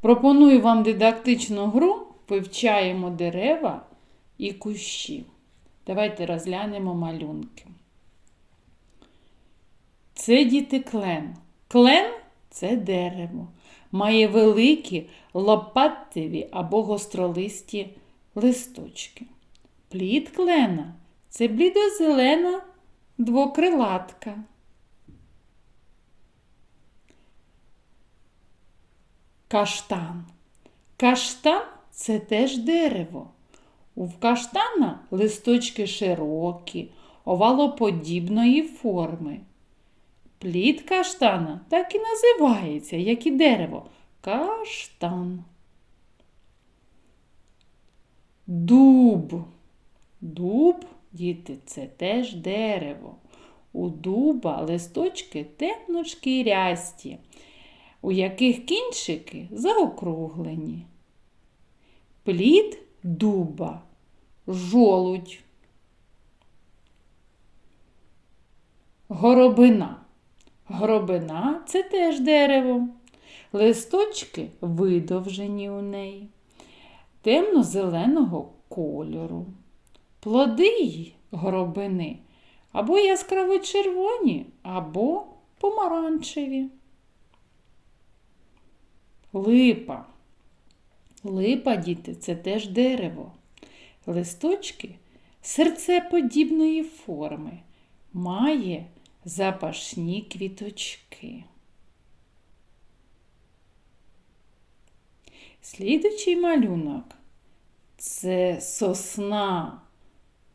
Пропоную вам дидактичну гру Вивчаємо дерева і кущі. Давайте розглянемо малюнки. Це діти клен. Клен це дерево. Має великі лопативі або гостролисті листочки. Плід клена це блідозелена двокрилатка. Каштан. Каштан це теж дерево. У каштана листочки широкі, овалоподібної форми. Плід каштана так і називається, як і дерево. Каштан. Дуб. Дуб, діти, це теж дерево. У дуба листочки темно-шкірясті, у яких кінчики заокруглені. Плід дуба, жолудь. Горобина. Горобина це теж дерево. Листочки видовжені у неї, темно-зеленого кольору. Плоди її горобини або яскраво червоні, або помаранчеві. Липа. Липа, діти, це теж дерево. Листочки серцеподібної форми, має запашні квіточки. Слідучий малюнок це сосна,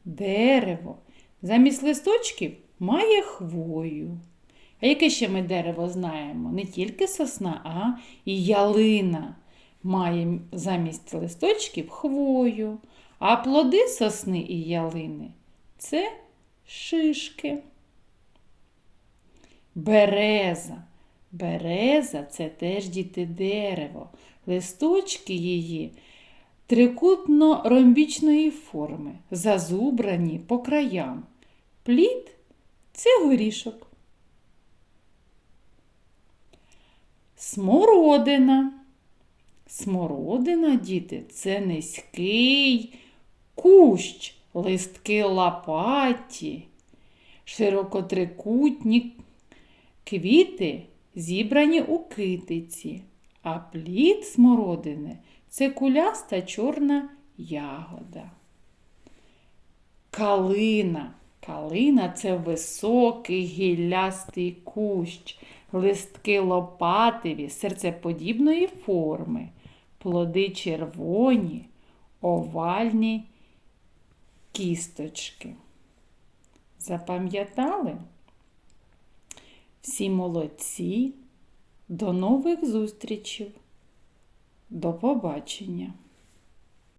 дерево. Замість листочків має хвою. А яке ще ми дерево знаємо? Не тільки сосна, а і ялина має замість листочків хвою, а плоди сосни і ялини це шишки. Береза. Береза це теж діти дерево. Листочки її трикутно-ромбічної форми, зазубрані по краям. Плід це горішок. Смородина. Смородина, діти, це низький кущ, листки лопаті, широкотрикутні квіти зібрані у китиці, а плід смородини це куляста чорна ягода. Калина. Калина це високий гіллястий кущ, листки лопативі, серцеподібної форми, плоди червоні, овальні кісточки. Запам'ятали? Всі молодці. До нових зустрічей. До побачення!